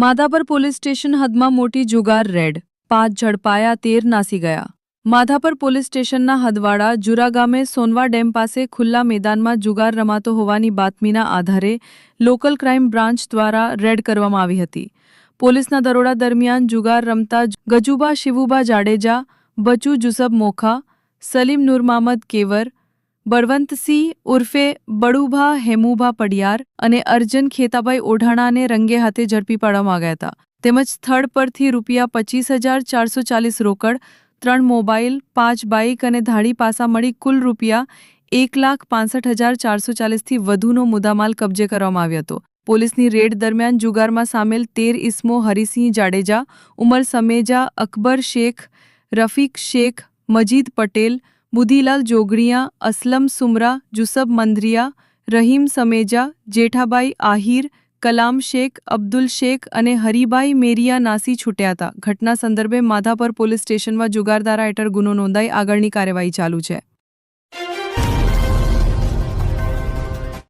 Madhapar police station હદમાં મોટી જુગાર red. પાંચ ઝડપાયા, તેર નાસી ગયા. માધાપર પોલીસ સ્ટેશનના હદવાડા જુરા ગામે સોનવા ડેમ પાસે ખુલ્લા મેદાનમાં જુગાર રમાતો હોવાની બાતમીના આધારે લોકલ ક્રાઇમ બ્રાન્ચ દ્વારા રેડ કરવામાં આવી હતી. પોલીસના દરોડા દરમિયાન જુગાર રમતા ગજુબા શિવુબા જાડેજા, બચુ જુસબ મોખા, સલીમ નુરમામદ કેવર બળવંતસિંહ ઉર્ફે બડુભા હેમુભા પડિયાર અને અર્જન ખેતાભાઈ ઓઢાણાને રંગે હાથે ઝડપી પાડવામાં આવ્યા હતા. તેમજ સ્થળ પરથી રૂપિયા પચીસ હજાર ચારસો ચાલીસ રોકડ, ત્રણ મોબાઈલ, પાંચ બાઇક અને ધાડી પાસા મળી કુલ રૂપિયા એક લાખ પાંસઠ હજાર ચારસો ચાલીસથી વધુનો મુદ્દામાલ કબજે કરવામાં આવ્યો હતો. પોલીસની રેડ દરમિયાન જુગારમાં સામેલ તેર ઇસમો હરિસિંહ જાડેજા, ઉમર સમેજા, અકબર શેખ, રફીક શેખ, મજીદ પટેલ બુધીલાલ જોગણિયા અસલમ સુમરા, જુસબ મંદરિયા, રહીમ સમેજા, જેઠાબાઈ આહિર, કલામ શેખ, અબ્દુલ શેખ અને હરીભાઈ મેરિયા નાસી છૂટ્યા હતા. ઘટના સંદર્ભે માધાપર પોલીસ સ્ટેશનમાં જુગારદારા હેઠળ ગુનો નોંધાઈ આગળની કાર્યવાહી ચાલુ છે.